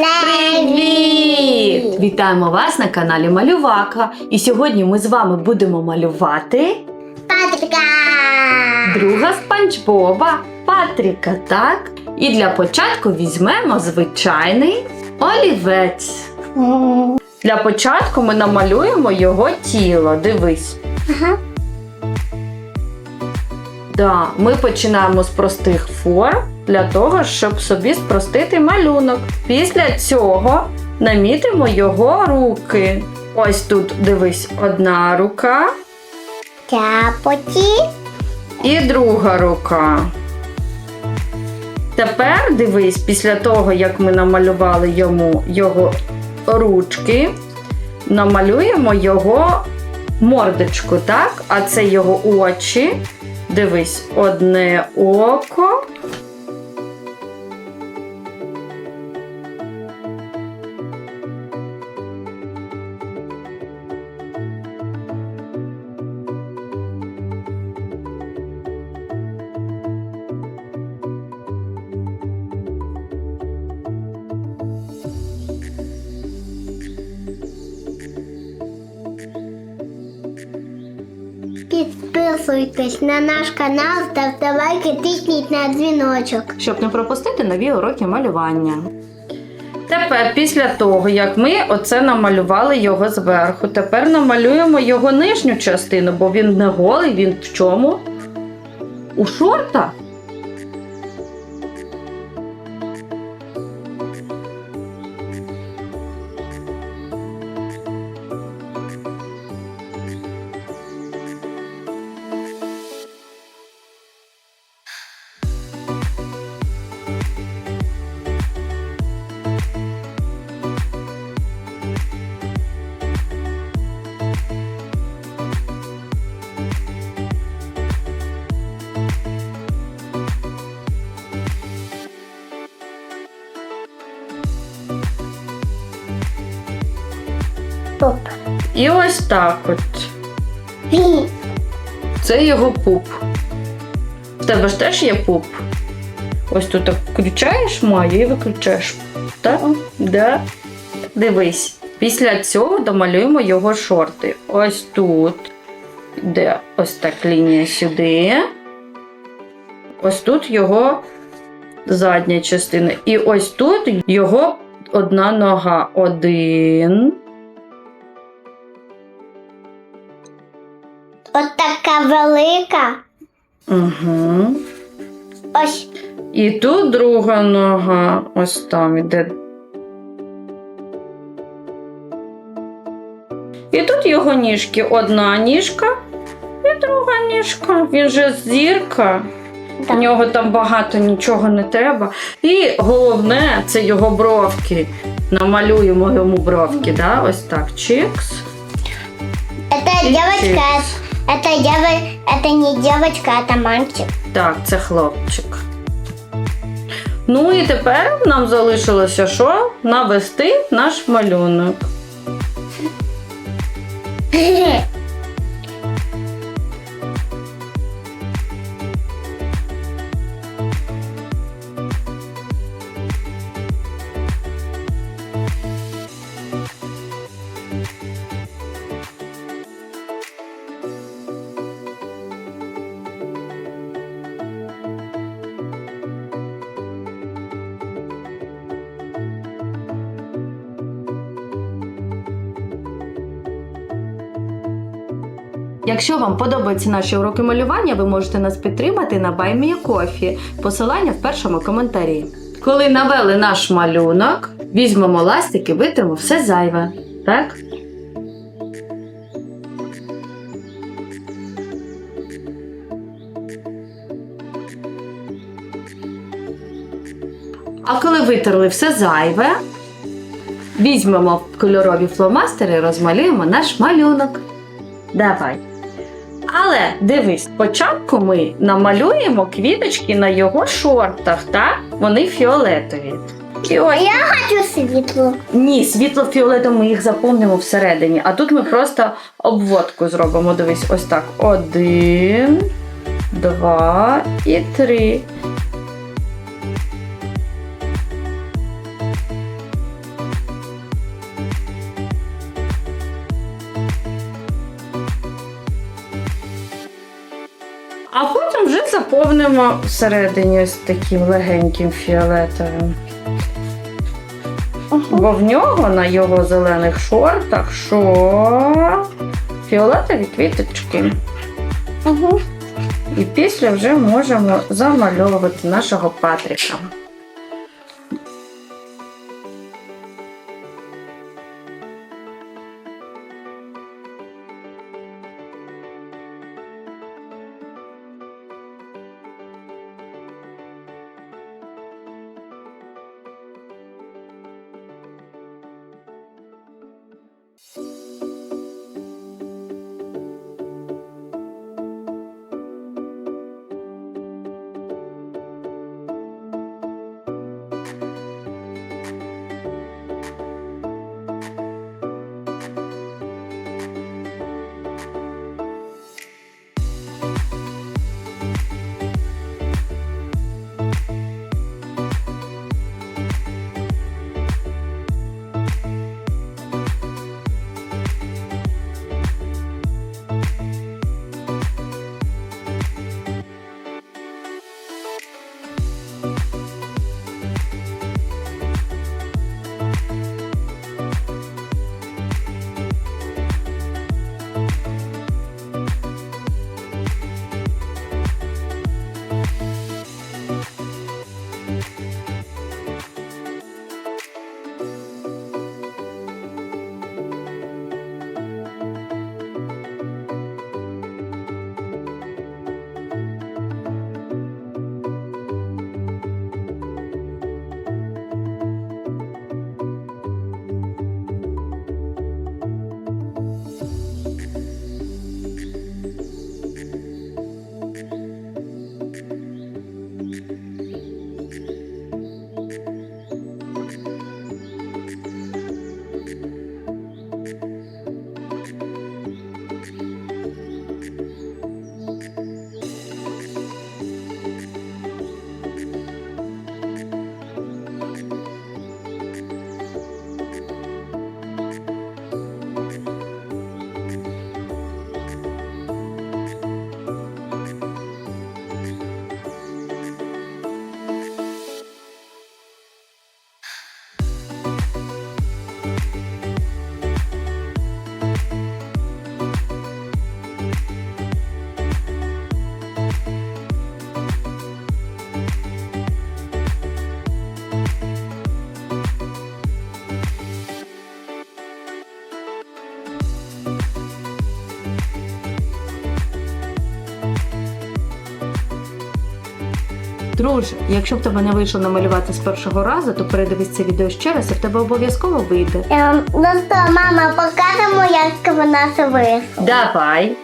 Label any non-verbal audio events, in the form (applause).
Привіт! Вітаємо вас на каналі Малювака. І сьогодні ми з вами будемо малювати Патрика! друга спанч Боба Патріка, так? І для початку візьмемо звичайний олівець. Для початку ми намалюємо його тіло. Дивись. Ага. Да, ми починаємо з простих форм для того, щоб собі спростити малюнок. Після цього намітимо його руки. Ось тут дивись, одна рука Тяпоті. і друга рука. Тепер дивись, після того, як ми намалювали йому його ручки, намалюємо його мордочку, так? А це його очі. Дивись, одне око. Підписуйтесь на наш канал, ставте лайки, тисніть на дзвіночок. щоб не пропустити нові уроки малювання. Тепер, після того, як ми оце намалювали його зверху, тепер намалюємо його нижню частину, бо він не голий, він в чому? У шортах. І ось так от. Це його пуп. В тебе ж теж є пуп. Ось тут так включаєш маю і виключаєш. Так? Да? Дивись. Після цього домалюємо його шорти. Ось тут. Де ось так лінія сюди. Ось тут його задня частина. І ось тут його одна нога. Один. Велика. Угу. Ось. І тут друга нога. Ось там іде. І тут його ніжки. Одна ніжка і друга ніжка. Він же зірка. У нього там багато нічого не треба. І головне це його бровки. Намалюємо йому бровки, да? ось так. Чикс. Это девочка. Это дева... Это не девочка, это мальчик. Так, це хлопчик. Ну і тепер нам залишилося що? Навести наш малюнок. (laughs) Якщо вам подобаються наші уроки малювання, ви можете нас підтримати на BuyMeACoffee. Посилання в першому коментарі. Коли навели наш малюнок, візьмемо ластик і витримо все зайве. Так? А коли витерли все зайве, візьмемо кольорові фломастери і розмалюємо наш малюнок. Давай. Але дивись, спочатку ми намалюємо квіточки на його шортах, так? Вони фіолетові. І Я хочу світло. ні, світло-фіолетом ми їх заповнимо всередині, а тут ми просто обводку зробимо. Дивись, ось так. Один, два і три. А потім вже заповнимо всередині з таким легеньким фіолетовим. Бо в нього на його зелених шортах що? Фіолетові квіточки. Ага. І після вже можемо замальовувати нашого Патріка. Друже, якщо в тебе не вийшло намалювати з першого разу, то передивись це відео ще раз і в тебе обов'язково вийде. Ем, ну що, мама, покажемо, як вона це вийшла. Давай.